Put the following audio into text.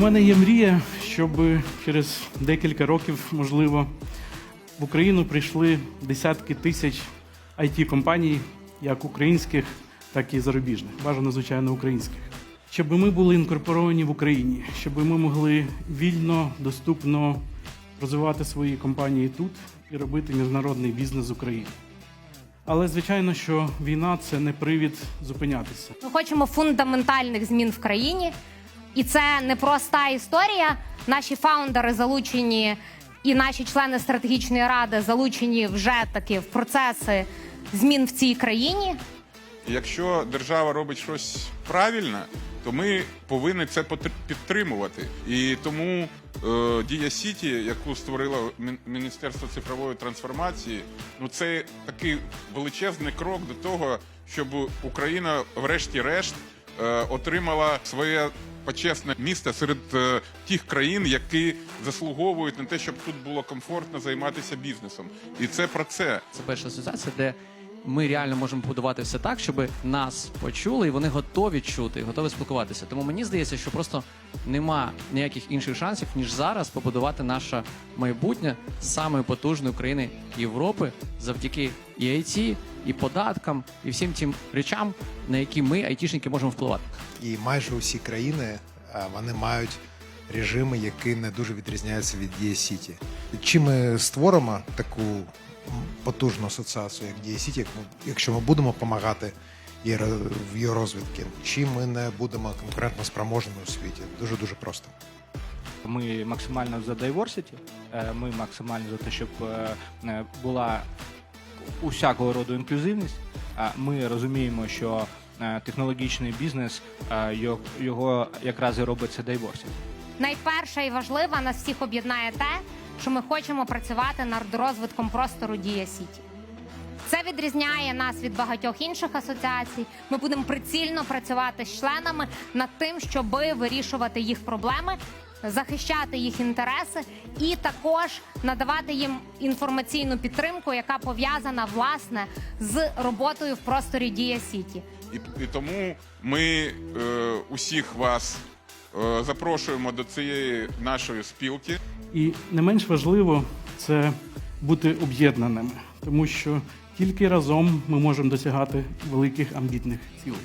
мене є мрія, щоб через декілька років, можливо, в Україну прийшли десятки тисяч it компаній, як українських, так і зарубіжних, бажано, звичайно, українських. Щоб ми були інкорпоровані в Україні, щоб ми могли вільно, доступно розвивати свої компанії тут і робити міжнародний бізнес з України. Але звичайно, що війна це не привід зупинятися. Ми хочемо фундаментальних змін в країні, і це не проста історія. Наші фаундери залучені, і наші члени стратегічної ради залучені вже таки в процеси змін в цій країні. Якщо держава робить щось правильно, то ми повинні це підтримувати. І тому е, Дія Сіті, яку створило Мін- Міністерство цифрової трансформації, ну це такий величезний крок до того, щоб Україна, врешті-решт, отримала своє почесне місце серед е, тих країн, які заслуговують на те, щоб тут було комфортно займатися бізнесом. І це про це. Це перша асоціація, де ми реально можемо побудувати все так, щоб нас почули, і вони готові чути, готові спілкуватися. Тому мені здається, що просто нема ніяких інших шансів, ніж зараз побудувати наше майбутнє самої потужної країни Європи завдяки і IT, і податкам, і всім тим речам, на які ми, айтішники, можемо впливати. І майже усі країни е, вони мають режими, які не дуже відрізняються від Дія Сіті. Чи ми створимо таку потужну асоціацію, як Дія Сіті, як ми- якщо ми будемо допомагати в її розвитку, чи ми не будемо конкурентно спроможними у світі? Дуже дуже просто. Ми максимально за diversity, е, ми максимально за те, щоб е, була усякого роду інклюзивність. Ми розуміємо, що е, технологічний бізнес е, його- якраз і робить це. Найперше і важливе нас всіх об'єднає те, що ми хочемо працювати над розвитком простору Дія Сіті. Це відрізняє нас від багатьох інших асоціацій. Ми будемо прицільно працювати з членами над тим, щоб вирішувати їх проблеми, захищати їх інтереси і також надавати їм інформаційну підтримку, яка пов'язана власне з роботою в просторі Дія Сіті. І, і тому ми е, усіх вас е, запрошуємо до цієї нашої спілки. І не менш важливо це бути об'єднаними, тому що тільки разом ми можемо досягати великих амбітних цілей.